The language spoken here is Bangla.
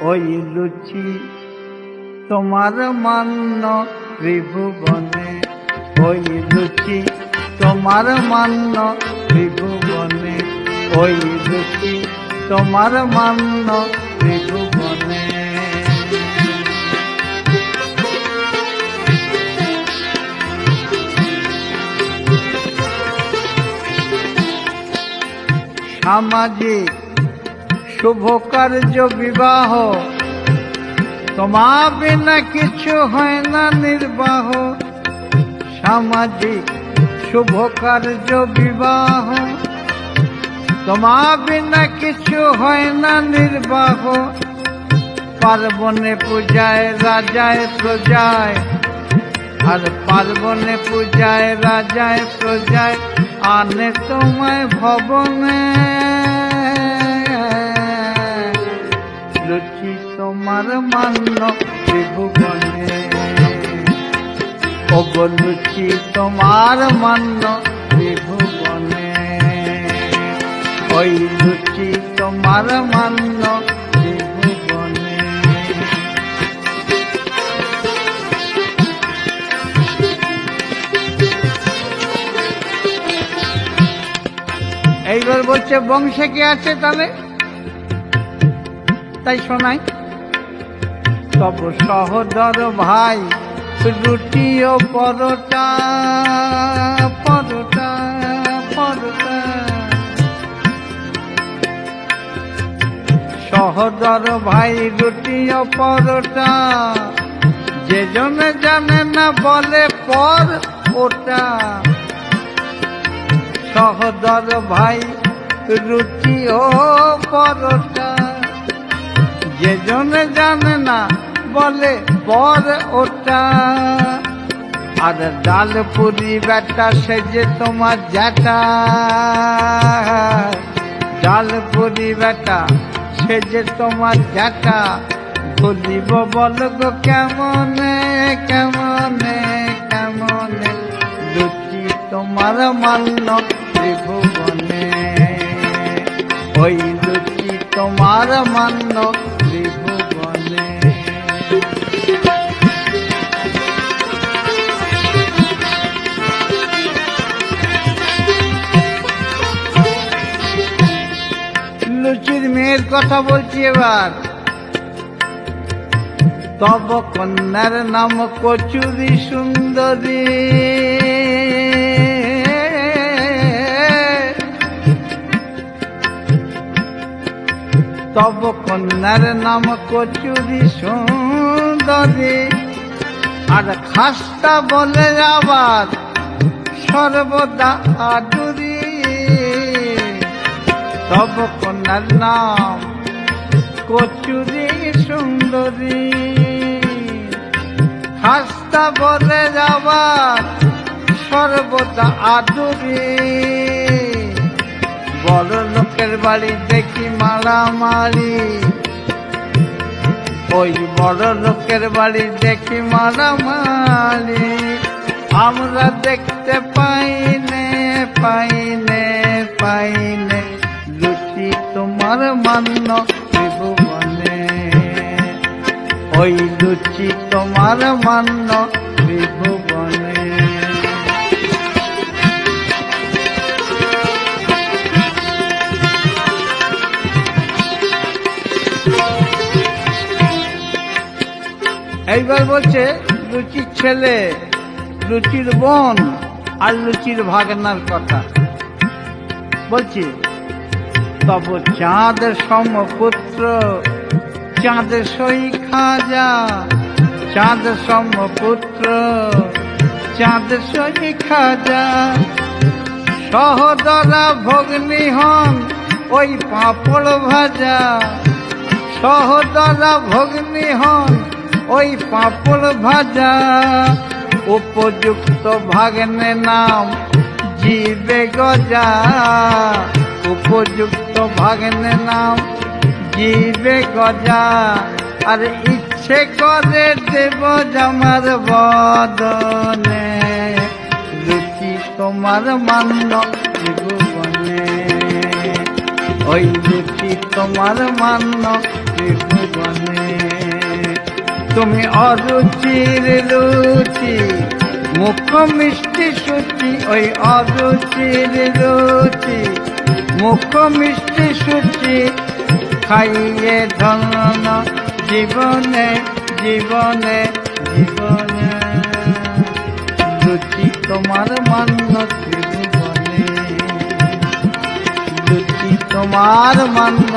ওই লুচি তোমার মান্য ত্রিভুবনে ওই লুচি তোমার মান্য ত্রিভুবনে ওই লুচি তোমার মান্য ত্রিভুবনে সামাজিক শুভ কার্য বিবাহ। তোমা বিনা কিছু হয় না নির্বাহ। সামাজিক শুভ কার্য বিবাহ। তোমা বিনা কিছু হয় না নির্বাহ। পার্বণে পূজায় রাজায় প্রজায়। আর পার্বণে পূজায় রাজায় প্রজায় আনে তোমায় ভবনে। লুচি তোমার মান্য ত্রিভুবনে লুচি তোমার মান্য ত্রিভুবনে ওই লুচি তোমার মান্য এইবার বলছে, বংশে কি আছে তাহলে? তাই শোনাই। তব সহদর ভাই, রুটি ও পরোটা পরোটা পরোটা। সহদর ভাই, রুটি ও পরোটা, যে জনে জানে না বলে পর ওটা। সহদর ভাই, রুটি ও পরোটা। যে জনে জানে না বলে পর ওটা। আর ডাল পুরি বেটা সে যে তোমার জ্যাটা ডাল পুরি বেটা সে যে তোমার জ্যাটা বলিব বল গো কেমনে কেমনে কেমনে? লুচি তোমার মান্য ত্রিভুবনে। ওই লুচি তোমার মান্য মেয়ের কথা বলছি এবার। তব কন্যার নাম কচুরি সুন্দরী। তব কন্যার নাম কচুরি সুন্দরী। আর খাস্তা বলে আবার সর্বদা আদুরি। তব নাম। কচুরি সুন্দরী। খাস্তা বলে যাবার সর্বদা আদুরি। বড় লোকের বাড়ি দেখি মারামারি। ওই বড় লোকের বাড়ি দেখি মারামারি। আমরা দেখতে পাইনে পাইনে পাইনে। তোমার মান্য ত্রিভুবনে। ওই লুচি তোমার মান্য ত্রিভুবনে। এইবার বলছে, লুচির ছেলে, লুচির বোন আর লুচির ভাগনার কথা। বলছি তব চাঁদ সমপুত্র, চাঁদ সই খাজা, চাঁদ সমপুত্র, চাঁদ সই খাজা। সহদরা ভগ্নি হন ওই পাঁপড় ভাজা। সহদরা ভগ্নি হন ওই পাঁপড় ভাজা। উপযুক্ত ভাগ্নে নাম জীবে গজা। উপযুক্ত ভাগ্নে নাম জীবে গজা, আর ইচ্ছে করে দেব জামার বদনে। লুচি তোমার মান্য ত্রিভুবনে। ওই লুচি তোমার মান্য ত্রিভুবনে। তুমি অরুচির রুচি মুখ মিষ্টি সুচি, ওই অরুচির রুচি মুখ মিষ্টি সুচি, খাইয়ে ধন জীবনে জীবনে জীবনে। রুচি তোমার মান্য ত্রিভুবনে রুচি তোমার মান্য